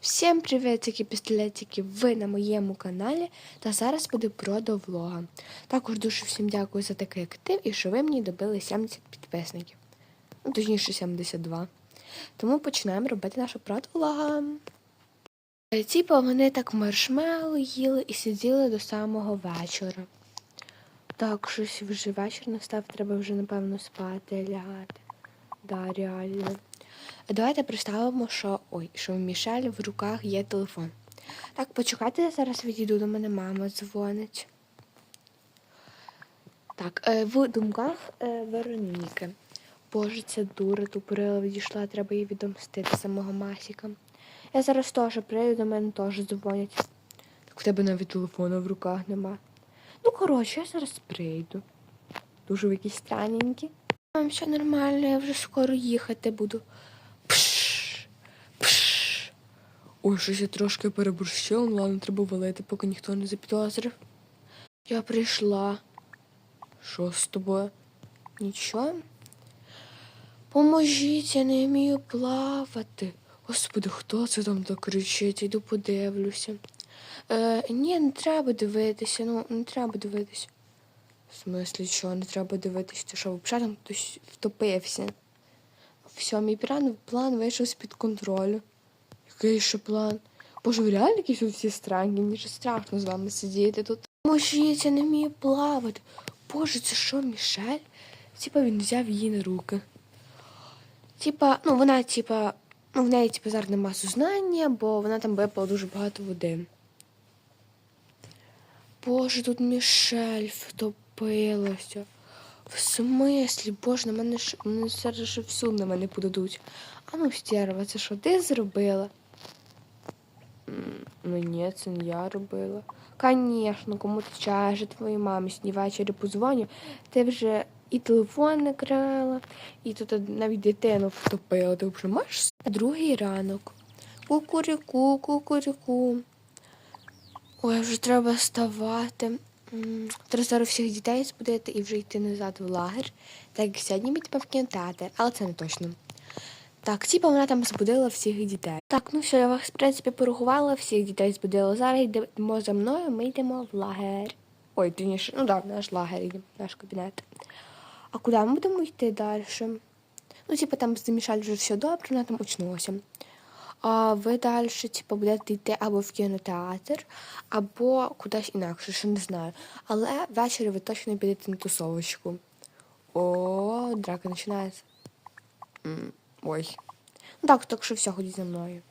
Всім привітики, пістолетики! Ви на моєму каналі та зараз буде про до влога. Також дуже всім дякую за такий актив і що ви мені добили 70 підписників. Ну, точніше 72. Тому починаємо робити нашу продвлога. Типа вони так маршмеллоу їли і сиділи до самого вечора. Так, щось вже вечір настав, треба вже, напевно, спати, лягати. Да, реально. Давайте представимо, що ой, що в Мішель в руках є телефон. Так, почекайте, я зараз відійду до мене мама дзвонить. Так, е, в думках е, Вероніки. Боже, ця дура тупорила відійшла, треба їй відомстити самого Масіка. Я зараз теж прийду, до мене теж дзвонять. Так в тебе навіть телефона в руках нема. Ну, коротше, я зараз прийду. Дуже ви якісь странненькі. Мам, все нормально, я вже скоро їхати буду. Пш, пш. Ой, щось я трошки переборщила, ну ладно, треба валити, поки ніхто не запідозрив. Я прийшла. Що з тобою? Нічого? Поможіть, я не вмію плавати. Господи, хто це там так кричить? Іду подивлюся. Е, ні, не треба дивитися, ну не треба дивитися. В смислі, що не треба дивитися, ти що взагалі там хтось втопився. Все, мій план, план вийшов з-під контролю. Який ще план? Боже, ви реально якісь всі странні, мені ж страшно з вами сидіти тут. Поможіть, я не вмію плавати. Боже, це що, Мішель? Типа він взяв її на руки. Типа, ну вона, типа, ну в неї типа зараз нема сознання, бо вона там випила дуже багато води. Боже, тут Мішель втопилася. В смислі, боже, на мене ж мене зараз же в на мене подадуть. А ну, стерва, це що ти зробила? Ну ні, це не я робила. Конечно, кому ти чаже твоїй мамі сьогодні ввечері позвоню, ти вже і телефон не крала, і тут навіть дитину втопила. Ти вже маєш другий ранок. Кукуріку, кукуріку. Ой, вже треба вставати. Зараз всіх дітей збудити і вже йти назад в лагер. Так як сьогодні ми в кінотеатр, але це не точно. Так, типа вона там збудила всіх дітей. Так, ну все, я вас, в принципі, порахувала, всіх дітей збудила. Зараз йдемо за мною, ми йдемо в лагер. Ой, точніше, ну так, наш лагер наш кабінет. А куди ми будемо йти далі? Ну, типа там з Мішаль вже все добре, вона там очнулася. Ви далі, типу, будете йти або в кінотеатр, або кудись інакше, що не знаю. Але ввечері ви точно підете на тусовочку. О, драка починається. Ой. Ну так, так що все, ходіть за мною.